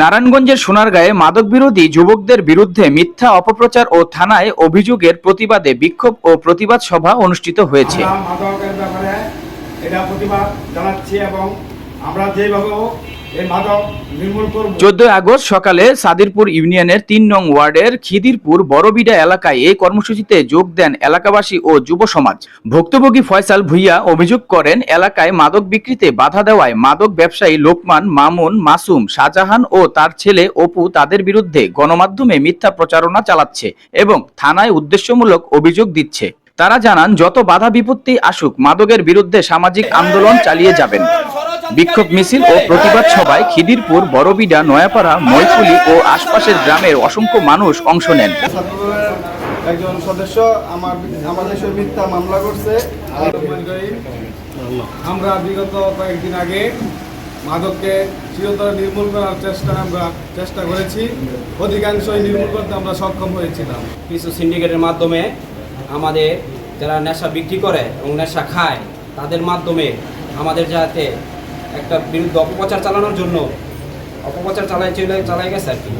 নারায়ণগঞ্জের সোনারগাঁয়ে মাদক বিরোধী যুবকদের বিরুদ্ধে মিথ্যা অপপ্রচার ও থানায় অভিযোগের প্রতিবাদে বিক্ষোভ ও প্রতিবাদ সভা অনুষ্ঠিত হয়েছে। এটা প্রতিবাদ জানাচ্ছি এবং আমরা যেভাবে চোদ্দই আগস্ট সকালে সাদিরপুর ইউনিয়নের তিন নং ওয়ার্ডের খিদিরপুর বড়বিডা এলাকায় এই কর্মসূচিতে যোগ দেন এলাকাবাসী ও যুব সমাজ। ভুক্তভোগী ফয়সাল ভুইয়া অভিযোগ করেন, এলাকায় মাদক বিক্রিতে বাধা দেওয়ায় মাদক ব্যবসায়ী লোকমান মামুন মাসুম শাহজাহান ও তার ছেলে অপু তাদের বিরুদ্ধে গণমাধ্যমে মিথ্যা প্রচারণা চালাচ্ছে এবং থানায় উদ্দেশ্যমূলক অভিযোগ দিচ্ছে। তারা জানান, যত বাধা বিপত্তি আসুক, মাদকের বিরুদ্ধে সামাজিক আন্দোলন চালিয়ে যাবেন। বিক্ষোভ মিছিল ও প্রতিবাদ সভায় খিদিরপুর বড়বিডা নয়াপাড়া মৈফুলি ও আশপাশের গ্রামের অসংখ্য মানুষ অংশ নেন। একজন সদস্য আমার আমাদের মিথ্যা মামলা করছে। আমরা বিগত কয়েকদিন আগে মাদককে চিরতরে নির্মূল করার চেষ্টা আমরা চেষ্টা করেছি। অধিকাংশই নির্মূল করতে আমরা সক্ষম হয়েছিলাম। কিছু সিন্ডিকেটের মাধ্যমে আমাদের যারা নেশা বিক্রি করে এবং নেশা খায় তাদের মাধ্যমে আমাদের যাতে একটা বিরুদ্ধে অপপ্রচার চালানোর জন্য অপপ্রচার চালাই চলে, চালাই গেছে আর কি।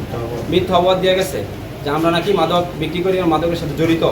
মিথ্যা অবাদ দিয়ে গেছে যে আমরা নাকি মাদক বিক্রি করি মাদকের সাথে জড়িত।